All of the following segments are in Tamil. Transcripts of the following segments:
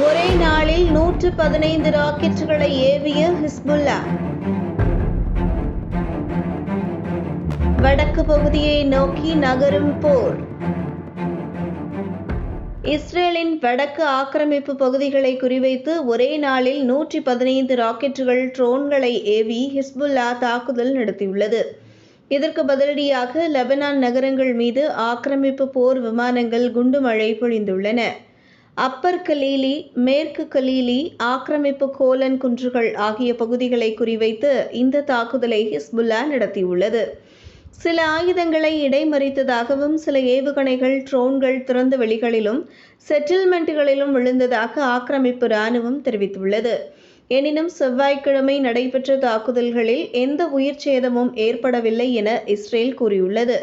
ஒரே நாளில் நூற்று பதினைந்து ராக்கெட்டுகளை ஏவிய ஹிஸ்புல்லா. வடக்கு பகுதியை நோக்கி நகரும் போர். இஸ்ரேலின் வடக்கு ஆக்கிரமிப்பு பகுதிகளை குறிவைத்து ஒரே நாளில் நூற்றி பதினைந்து ராக்கெட்டுகள் ட்ரோன்களை ஏவி ஹிஸ்புல்லா தாக்குதல் நடத்தியுள்ளது. இதற்கு பதிலடியாக லெபனான் நகரங்கள் மீது ஆக்கிரமிப்பு போர் விமானங்கள் குண்டு மழை பொழிந்துள்ளன. அப்பர் கலீலி மேற்கு கலீலி ஆக்கிரமிப்பு கோலன் குன்றுகள் ஆகிய பகுதிகளை குறிவைத்து இந்த தாக்குதலை ஹிஸ்புல்லா நடத்தியுள்ளது. சில ஆயுதங்களை இடைமறித்ததாகவும் சில ஏவுகணைகள் ட்ரோன்கள் திறந்த வெளிகளிலும் செட்டில்மெண்ட்டுகளிலும் விழுந்ததாக ஆக்கிரமிப்பு இராணுவம் தெரிவித்துள்ளது. எனினும் செவ்வாய்க்கிழமை நடைபெற்ற தாக்குதல்களில் எந்த உயிர் சேதமும் ஏற்படவில்லை என இஸ்ரேல் கூறியுள்ளது.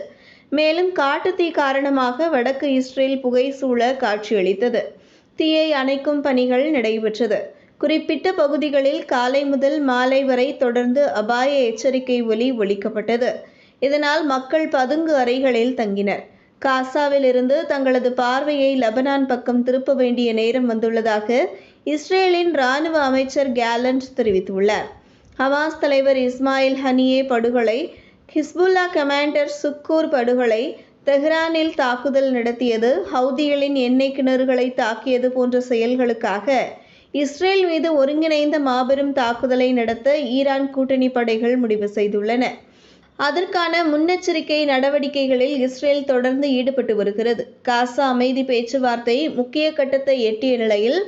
மேலும் காட்டுத்தீ காரணமாக வடக்கு இஸ்ரேல் புகை சூழ காட்சியளித்தது. தீயை அணைக்கும் பணிகள் நடைபெற்றது. குறிப்பிட்ட பகுதிகளில் காலை முதல் மாலை வரை தொடர்ந்து அபாய எச்சரிக்கை ஒலி ஒலிக்கப்பட்டது. இதனால் மக்கள் பதுங்கு அறைகளில் தங்கினர். காசாவில் இருந்து தங்களது பார்வையை லெபனான் பக்கம் திருப்ப வேண்டிய நேரம் வந்துள்ளதாக இஸ்ரேலின் இராணுவ அமைச்சர் கேலண்ட் தெரிவித்துள்ளார். ஹமாஸ் தலைவர் இஸ்மாயில் ஹனியே படுகொலை ஹிஸ்புல்லா கமாண்டர் சுக்கூர் படுகொலை தெஹ்ரானில் தாக்குதல் நடத்தியது ஹவுதிகளின் எண்ணெய் கிணறுகளை தாக்கியது போன்ற செயல்களுக்காக. இஸ்ரேல் மீது ஒருங்கிணைந்த மாபெரும் தாக்குதலை நடத்த ஈரான் கூட்டணி படைகள் முடிவு செய்துள்ளன. அதற்கான முன்னெச்சரிக்கை நடவடிக்கைகளில் இஸ்ரேல் தொடர்ந்து ஈடுபட்டு வருகிறது. காசா அமைதி பேச்சுவார்த்தை முக்கிய கட்டத்தை எட்டிய நிலையில்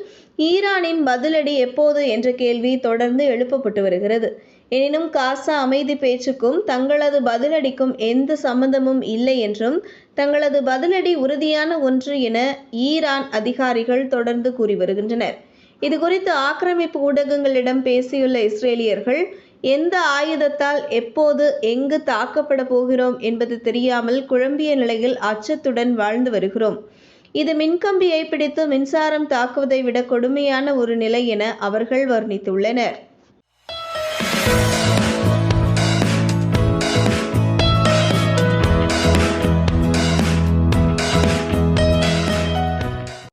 ஈரானின் பதிலடி எப்போது என்ற கேள்வி தொடர்ந்து எழுப்பப்பட்டு வருகிறது. எனினும் காசா அமைதி பேச்சுக்கும் தங்களது பதிலடிக்கும் எந்த சம்பந்தமும் இல்லை என்றும் தங்களது பதிலடி உறுதியான ஒன்று என ஈரான் அதிகாரிகள் தொடர்ந்து கூறி வருகின்றனர். இதுகுறித்து ஆக்கிரமிப்பு ஊடகங்களிடம் பேசியுள்ள இஸ்ரேலியர்கள் எந்த ஆயுதத்தால் எப்போது எங்கு தாக்கப்பட போகிறோம் என்பது தெரியாமல் குழம்பிய நிலையில் அச்சத்துடன் வாழ்ந்து வருகிறோம். இது மின்கம்பியை பிடித்து மின்சாரம் தாக்குவதை விட கொடுமையான ஒரு நிலை என அவர்கள் வர்ணித்துள்ளனர்.